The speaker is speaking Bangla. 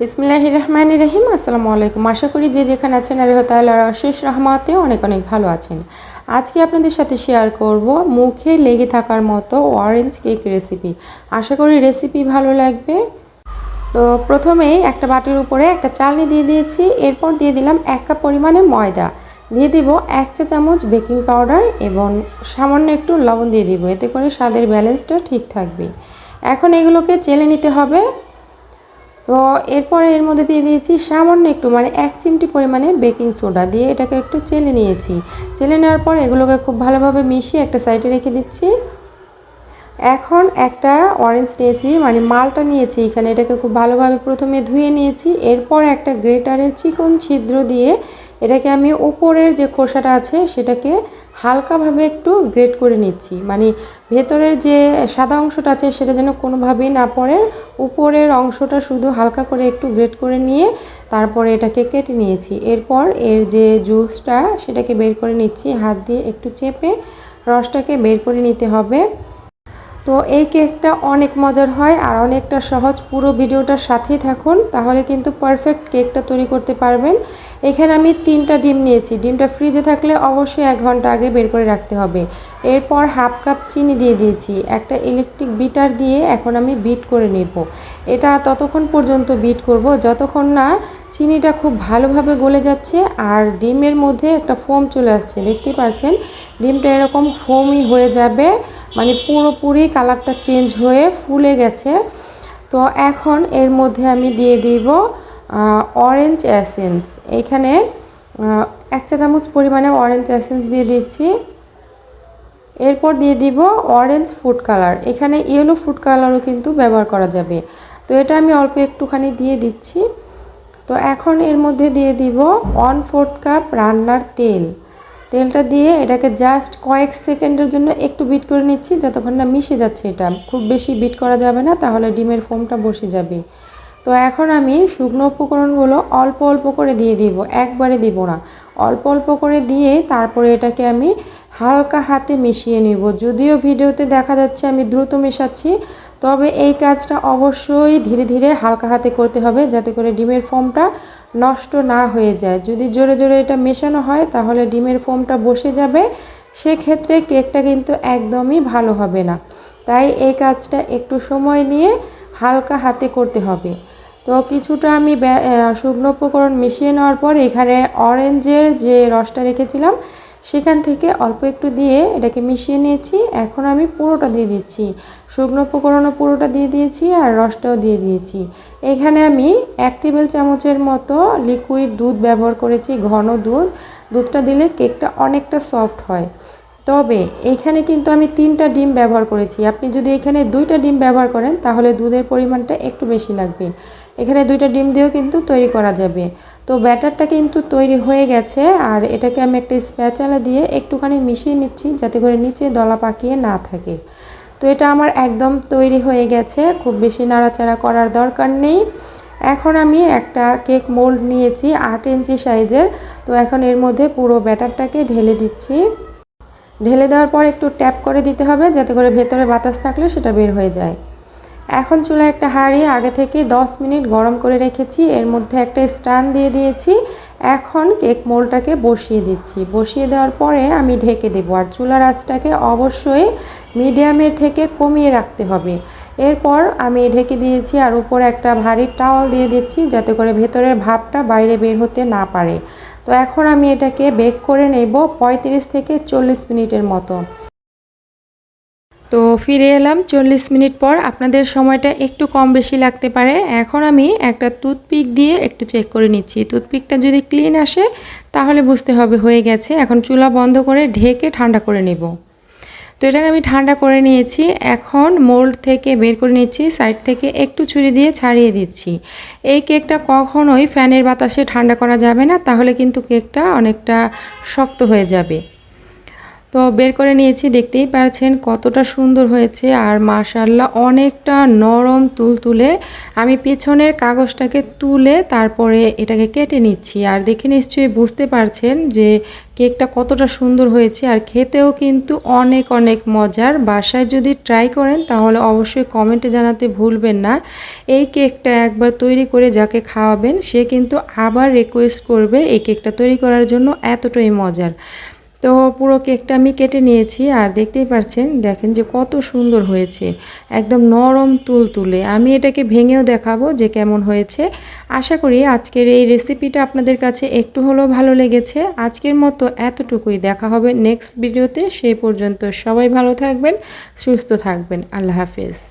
বিসমিল্লাহ রহমান রহিম, আসসালামু আলাইকুম। আশা করি যে যেখানে আছেন আল্লাহ তাল্লাহ শেষ রহমাতে অনেক অনেক ভালো আছেন। আজকে আপনাদের সাথে শেয়ার করব মুখে লেগে থাকার মতো অরেঞ্জ কেক রেসিপি আশা করি রেসিপি ভালো লাগবে। তো প্রথমেই একটা বাটির উপরে একটা চালনি দিয়ে দিয়েছি। এরপর দিয়ে দিলাম এক কাপ পরিমাণে ময়দা। দিয়ে দিব এক চা চামচ বেকিং পাউডার এবং সামান্য একটু লবণ দিয়ে দিব। এতে করে স্বাদের ব্যালেন্সটা ঠিক থাকবে। এখন এগুলোকে চেলে নিতে হবে। তো এরপরে এর মধ্যে দিয়ে দিয়েছি সামান্য একটু মানে এক চিমটি পরিমাণে বেকিং সোডা দিয়ে এটাকে একটু চেলে নিয়েছি। চেলে নেওয়ার পর এগুলোকে খুব ভালোভাবে মিশিয়ে একটা সাইডে রেখে দিচ্ছি। এখন একটা অরেঞ্জ নিয়েছি মানে মালটা নিয়েছি এখানে, এটাকে খুব ভালোভাবে প্রথমে ধুয়ে নিয়েছি। এরপর একটা গ্রেটারের চিকন ছিদ্র দিয়ে এটাকে আমি উপরের যে খোসাটা আছে সেটাকে হালকাভাবে একটু গ্রেট করে নিচ্ছি। মানে ভেতরের যে সাদা অংশটা আছে সেটা যেন কোনোভাবেই না পড়ে, উপরের অংশটা শুধু হালকা করে একটু গ্রেট করে নিয়ে তারপরে এটাকে কেটে নিয়েছি। এরপর এর যে জুসটা সেটাকে বের করে নিচ্ছি, হাত দিয়ে একটু চেপে রসটাকে বের করে নিতে হবে। তো এই কেকটা অনেক মজার হয় আর অনেকটা সহজ। পুরো ভিডিওটার সাথেই থাকুন, তাহলে কিন্তু পারফেক্ট কেকটা তৈরি করতে পারবেন। এখানে আমি তিনটা ডিম নিয়েছি। ডিমটা ফ্রিজে থাকলে অবশ্যই এক ঘণ্টা আগে বের করে রাখতে হবে। এরপর হাফ কাপ চিনি দিয়ে দিয়েছি। একটা ইলেকট্রিক বিটার দিয়ে এখন আমি বিট করে নেব। এটা ততক্ষণ পর্যন্ত বিট করব। যতক্ষণ না চিনিটা খুব ভালোভাবে গলে যাচ্ছে আর ডিমের মধ্যে একটা ফোম চলে আসছে। দেখতে পাচ্ছেন ডিমটা এরকম ফোমই হয়ে যাবে। মানে পুরোপুরি কালারটা চেঞ্জ হয়ে ফুলে গেছে। তো এখন এর মধ্যে আমি দিয়ে দিব অরেঞ্জ অ্যাসেন্স এখানে এক চা চামচ পরিমাণে অরেঞ্জ অ্যাসেন্স দিয়ে দিচ্ছি। এরপর দিয়ে দিব অরেঞ্জ ফুড কালার এখানে ইয়েলো ফুড কালারও কিন্তু ব্যবহার করা যাবে। তো এটা আমি অল্প একটুখানি দিয়ে দিচ্ছি। তো এখন এর মধ্যে দিয়ে দিব ওয়ান ফোর্থ কাপ রান্নার তেল। তেলটা দিয়ে এটাকে জাস্ট কয়েক সেকেন্ডের জন্য একটু বিট করে নিচ্ছি, যতক্ষণ না মিশে যাচ্ছে এটা। খুব বেশি বিট করা যাবে না, তাহলে ডিমের ফোমটা বসে যাবে। তো এখন আমি শুকনো উপকরণগুলো অল্প অল্প করে দিয়ে দিব, একবারে দিব না। অল্প অল্প করে দিয়ে তারপরে এটাকে আমি হালকা হাতে মিশিয়ে নিব। যদিও ভিডিওতে দেখা যাচ্ছে আমি দ্রুত মেশাচ্ছি, তবে এই কাজটা অবশ্যই ধীরে ধীরে হালকা হাতে করতে হবে, যাতে করে ডিমের ফোমটা নষ্ট না হয়ে যায়। যদি জোরে জোরে এটা মেশানো হয়, তাহলে ডিমের ফোমটা বসে যাবে। সেক্ষেত্রে কেকটা কিন্তু একদমই ভালো হবে না। তাই এই কাজটা একটু সময় নিয়ে হালকা হাতে করতে হবে। তো কিছুটা আমি শুকনো উপকরণ মিশিয়ে নেওয়ার পর এখানে অরেঞ্জের যে রসটা রেখেছিলাম সেখান থেকে অল্প একটু দিয়ে এটাকে মিশিয়ে নিয়েছি। এখন আমি পুরোটা দিয়ে দিচ্ছি। শুকনো উপকরণও পুরোটা দিয়ে দিয়েছি আর রসটাও দিয়ে দিয়েছি। এখানে আমি এক টেবিল চামচের মতো লিকুইড দুধ ব্যবহার করেছি, ঘন দুধ। দুধটা দিলে কেকটা অনেকটা সফট হয়। তবে এইখানে কিন্তু আমি তিনটা ডিম ব্যবহার করেছি। আপনি যদি এখানে দুইটা ডিম ব্যবহার করেন, তাহলে দুধের পরিমাণটা একটু বেশি লাগবে। এখানে দুইটা ডিম দিয়েও কিন্তু তৈরি করা যাবে। তো ব্যাটারটা কিন্তু তৈরি হয়ে গেছে আর এটাকে আমি একটা স্প্যাচালা দিয়ে একটুখানি মিশিয়ে নিচ্ছি যাতে করে নিচে দলা পাকিয়ে না থাকে। তো এটা আমার একদম তৈরি হয়ে গেছে, খুব বেশি নাড়াচাড়া করার দরকার নেই। এখন আমি একটা কেক মোল্ড নিয়েছি আট ইঞ্চি সাইজের, তো এখন এর মধ্যে পুরো ব্যাটারটাকে ঢেলে দিচ্ছি। ঢেলে দেওয়ার পর একটু ট্যাপ করে দিতে হবে যাতে করে ভেতরে বাতাস থাকলে সেটা বের হয়ে যায়। এখন চুলা একটা হাঁড়ি, আগে থেকে 10 মিনিট গরম করে রেখেছি। এর মধ্যে একটা স্ট্যান্ড দিয়ে দিয়েছি। এখন কেক মোলটাকে বসিয়ে দিচ্ছি। বসিয়ে দেওয়ার পরে আমি ঢেকে দেবো। আর চুলার আঁচটাকে অবশ্যই মিডিয়ামের থেকে কমিয়ে রাখতে হবে। এরপর আমি ঢেকে দিয়েছি আর উপরে একটা ভারী টাওয়াল দিয়ে দিচ্ছি যাতে করে ভেতরের ভাবটা বাইরে বের হতে না পারে। তো এখন আমি এটাকে বেক করে নেব 35 থেকে চল্লিশ মিনিটের মতো। তো ফিরে এলাম চল্লিশ মিনিট পর। আপনাদের সময়টা একটু কম বেশি লাগতে পারে। এখন আমি একটা টুথপিক দিয়ে একটু চেক করে নিচ্ছি। টুথপিকটা যদি ক্লিন আসে, তাহলে বুঝতে হবে হয়ে গেছে। এখন চুলা বন্ধ করে ঢেকে ঠান্ডা করে নেব। তো এটাকে আমি ঠান্ডা করে নিয়েছি। এখন মোল্ড থেকে বের করে নিচ্ছি। সাইড থেকে একটু ছুরি দিয়ে ছাড়িয়ে দিচ্ছি। এই কেকটা কখনোই ফ্যানের বাতাসে ঠান্ডা করা যাবে না। তাহলে কিন্তু কেকটা অনেকটা শক্ত হয়ে যাবে। তো বের করে নিয়েছি, দেখতেই পারছেন কতটা সুন্দর হয়েছে আর মাশাল্লাহ অনেকটা নরম তুলতুলে। আমি পেছনের কাগজটাকে তুলে তারপরে এটাকে কেটে নিচ্ছি আর দেখে নিশ্চয়ই বুঝতে পারছেন যে কেকটা কতটা সুন্দর হয়েছে আর খেতেও কিন্তু অনেক অনেক মজার। বাসায় যদি ট্রাই করেন তাহলে অবশ্যই কমেন্টে জানাতে ভুলবেন না। এই কেকটা একবার তৈরি করে যাকে খাওয়াবেন, সে কিন্তু আবার রিকোয়েস্ট করবে এই কেকটা তৈরি করার জন্য এতটাই মজার। তো পুরো কেকটা আমি কেটে নিয়েছি আর দেখতেই পাচ্ছেন, দেখেন যে কত সুন্দর হয়েছে, একদম নরম তুল তুলে আমি এটাকে ভেঙেও দেখাবো যে কেমন হয়েছে। আশা করি আজকের এই রেসিপিটা আপনাদের কাছে একটু হলেও ভালো লেগেছে। আজকের মতো এতটুকুই। দেখা হবে নেক্সট ভিডিওতে। সেই পর্যন্ত সবাই ভালো থাকবেন, সুস্থ থাকবেন। আল্লাহ হাফেজ।